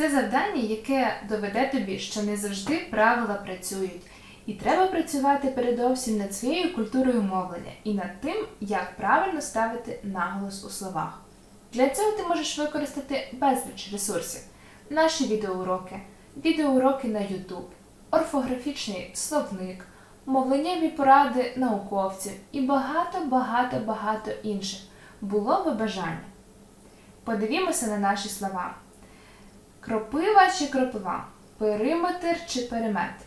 Це завдання, яке доведе тобі, що не завжди правила працюють. І треба працювати передовсім над своєю культурою мовлення і над тим, як правильно ставити наголос у словах. Для цього ти можеш використати безліч ресурсів: наші відеоуроки, відеоуроки на YouTube, орфографічний словник, мовленнєві поради науковців і багато, багато, багато інших. Було би бажання. Подивімося на наші слова. Кропива чи кропива, периметр чи периметр,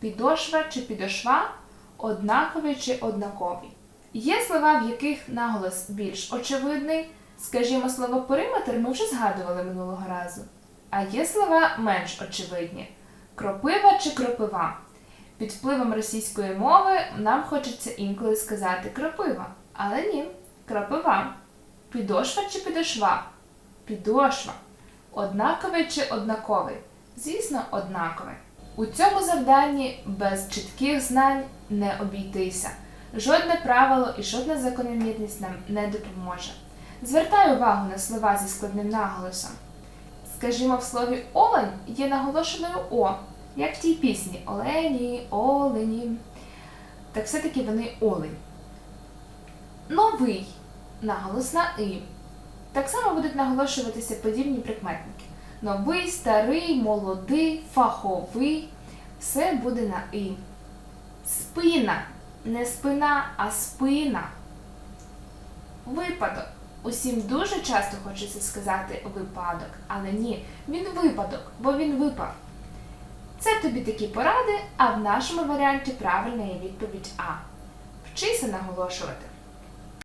підошва чи підошва, однаковий чи однаковий. Є слова, в яких наголос більш очевидний. Скажімо, слово периметр ми вже згадували минулого разу. А є слова менш очевидні: кропива чи кропива. Під впливом російської мови нам хочеться інколи сказати кропива, але ні, кропива. Підошва чи підошва? Підошва. Однаковий чи однаковий? Звісно, однаковий. У цьому завданні без чітких знань не обійтися. Жодне правило і жодна закономірність нам не допоможе. Звертай увагу на слова зі складним наголосом. Скажімо, в слові олень є наголошеною О, як в тій пісні Олені, Олені. Так все-таки вони олень. Новий наголос на І. Так само будуть наголошуватися подібні прикметники. Новий, старий, молодий, фаховий. Все буде на І. Спина. Не спина, а спина. Випадок. Усім дуже часто хочеться сказати випадок, але ні, він випадок, бо він випав. Це тобі такі поради, а в нашому варіанті правильна є відповідь А. Вчися наголошувати.